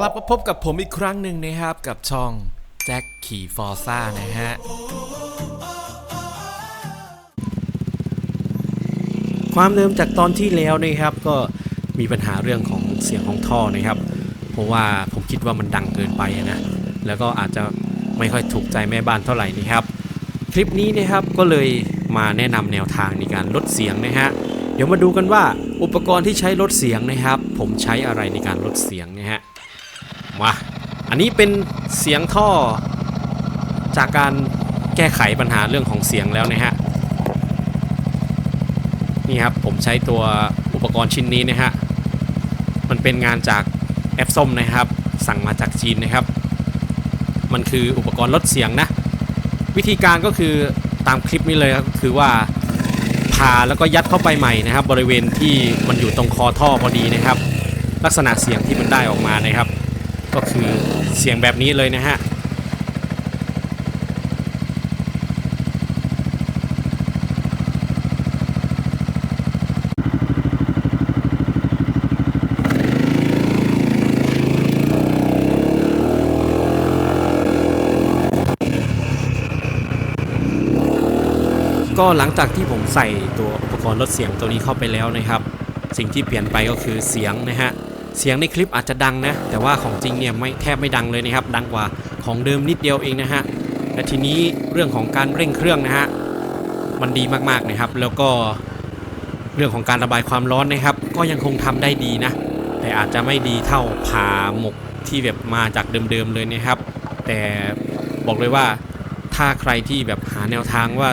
กลับมาพบกับผมอีกครั้งหนึ่งนะครับ กับช่องแจ็คขี่ฟอร์ซ่านะฮะ ความเดิมจากตอนที่แล้วนะครับ ก็มีปัญหาเรื่องของเสียงของท่อนะครับ เพราะว่าผมคิดว่ามันดังเกินไปนะ แล้วก็อาจจะไม่ค่อยถูกใจแม่บ้านเท่าไหร่นะครับ คลิปนี้นะครับก็เลยมาแนะนำแนวทางในการลดเสียงนะฮะเดี๋ยวมาดูกันว่าอุปกรณ์ที่ใช้ลดเสียงนะครับ ผมใช้อะไรในการลดเสียงนะฮะ มาอันนี้เป็นเสียงท่อจากการแก้ไขปัญหาเรื่องของเสียงแล้วนะฮะนี่ครับผมใช้ตัวอุปกรณ์ชิ้นนี้นะฮะมันเป็นงานจากแอปส้มนะครับ สั่งมาจากจีนนะครับ มันคืออุปกรณ์ลดเสียงนะ วิธีการก็คือตามคลิปนี้เลยครับคือว่าผ่าแล้วก็ยัดเข้าไปใหม่นะครับ บริเวณที่มันอยู่ตรงคอท่อพอดีนะครับ ลักษณะเสียงที่มันได้ออกมานะครับ ก็คือเสียงแบบนี้เลยนะฮะก็หลังจากที่ผมใส่ตัวอุปกรณ์ลดเสียงตัวนี้เข้าไปแล้วนะครับ สิ่งที่เปลี่ยนไปก็คือเสียงนะฮะ เสียงในคลิปอาจจะดังนะ แต่ว่าของจริงเนี่ยไม่แทบไม่ดังเลยนะครับ ดังกว่าของเดิมนิดเดียวเองนะฮะและทีนี้เรื่องของการเร่งเครื่องนะฮะมันดีมากๆนะครับ แล้วก็เรื่องของการระบายความร้อนนะครับ ก็ยังคงทำได้ดีนะ แต่อาจจะไม่ดีเท่าผ่าหมกที่แบบมาจากเดิมๆเลยนะครับ แต่บอกเลยว่าถ้าใครที่แบบหาแนวทางว่า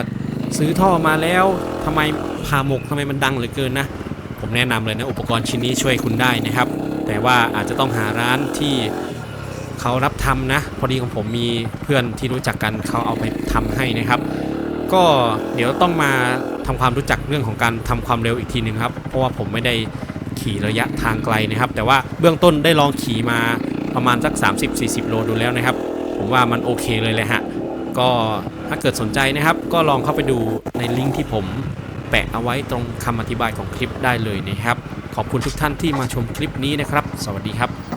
ซื้อท่อมาแล้วทำไมพาหมกทำไมมันดังเหลือเกินนะ ผมแนะนำเลยนะอุปกรณ์ชิ้นนี้ช่วยคุณได้นะครับ แต่ว่าอาจจะต้องหาร้านที่เขารับทำนะ พอดีของผมมีเพื่อนที่รู้จักกันเขาเอาไปทำให้นะครับ ก็เดี๋ยวต้องมาทำความรู้จักเรื่องของการทำความเร็วอีกทีหนึ่งครับ เพราะว่าผมไม่ได้ขี่ระยะทางไกลนะครับ แต่ว่าเบื้องต้นได้ลองขี่มาประมาณสัก 30-40 โลดูแล้วนะครับ ผมว่ามันโอเคเลยเลยฮะก็ถ้าเกิดสนใจนะครับ ก็ลองเข้าไปดูในลิงก์ที่ผม แปะเอาไว้ตรงคำอธิบายของคลิปได้เลยนะครับ ขอบคุณทุกท่านที่มาชมคลิปนี้นะครับ สวัสดีครับ